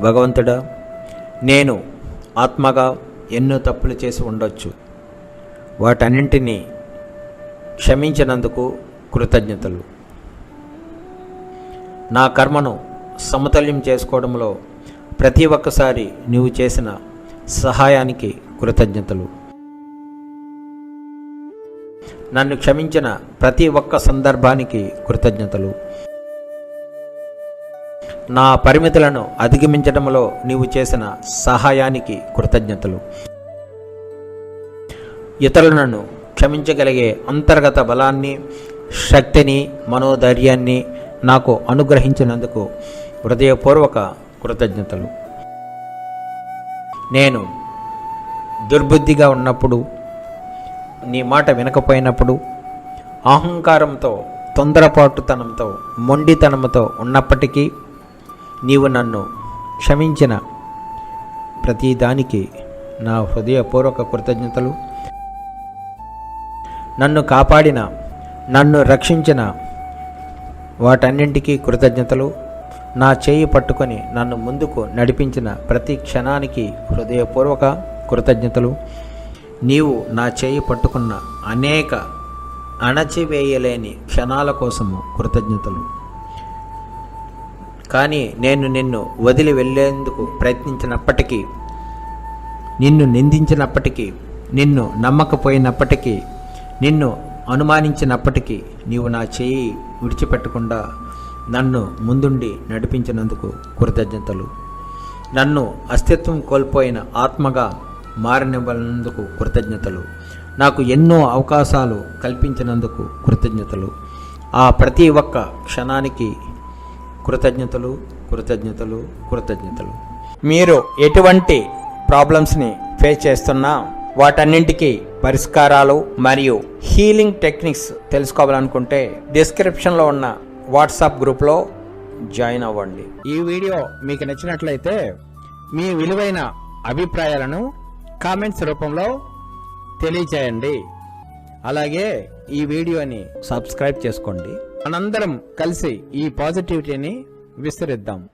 భగవంతుడా నేను ఆత్మగా ఎన్నో తప్పులు చేసి ఉండొచ్చు. వాటన్నింటినీ క్షమించినందుకు కృతజ్ఞతలు. నా కర్మను సమతుల్యం చేసుకోవడంలో ప్రతి ఒక్కసారి నీవు చేసిన సహాయానికి కృతజ్ఞతలు. నన్ను క్షమించిన ప్రతి ఒక్క సందర్భానికి కృతజ్ఞతలు. నా పరిమితులను అధిగమించడంలో నీవు చేసిన సహాయానికి కృతజ్ఞతలు. ఇతరులను క్షమించగలిగే అంతర్గత బలాన్ని శక్తిని మనోధైర్యాన్ని నాకు అనుగ్రహించినందుకు హృదయపూర్వక కృతజ్ఞతలు. నేను దుర్బుద్ధిగా ఉన్నప్పుడు నీ మాట వినకపోయినప్పుడు అహంకారంతో తొందరపాటుతనంతో మొండితనంతో ఉన్నప్పటికీ నీవు నన్ను క్షమించిన ప్రతిదానికి నా హృదయపూర్వక కృతజ్ఞతలు. నన్ను కాపాడిన నన్ను రక్షించిన వాటన్నింటికీ కృతజ్ఞతలు. నా చేయి పట్టుకొని నన్ను ముందుకు నడిపించిన ప్రతి క్షణానికి హృదయపూర్వక కృతజ్ఞతలు. నీవు నా చేయి పట్టుకున్న అనేక అణచివేయలేని క్షణాల కోసము కృతజ్ఞతలు. కానీ నేను నిన్ను వదిలి వెళ్ళేందుకు ప్రయత్నించినప్పటికీ నిన్ను నిందించినప్పటికీ నిన్ను నమ్మకపోయినప్పటికీ నిన్ను అనుమానించినప్పటికీ నీవు నా చేయి విడిచిపెట్టకుండా నన్ను ముందుండి నడిపించినందుకు కృతజ్ఞతలు. నన్ను అస్తిత్వం కోల్పోయిన ఆత్మగా మారనివ్వనందుకు కృతజ్ఞతలు. నాకు ఎన్నో అవకాశాలు కల్పించినందుకు కృతజ్ఞతలు. ఆ ప్రతి ఒక్క క్షణానికి కృతజ్ఞతలు కృతజ్ఞతలు కృతజ్ఞతలు. మీరు ఎటువంటి ప్రాబ్లమ్స్ని ఫేస్ చేస్తున్నా వాటన్నింటికి పరిష్కారాలు మరియు హీలింగ్ టెక్నిక్స్ తెలుసుకోవాలనుకుంటే డిస్క్రిప్షన్లో ఉన్న వాట్సాప్ గ్రూప్లో జాయిన్ అవ్వండి. ఈ వీడియో మీకు నచ్చినట్లయితే మీ విలువైన అభిప్రాయాలను కామెంట్స్ రూపంలో తెలియచేయండి. అలాగే ఈ వీడియోని సబ్స్క్రైబ్ చేసుకోండి. మనందరం కలిసి ఈ పాజిటివిటీని విస్తరిద్దాం.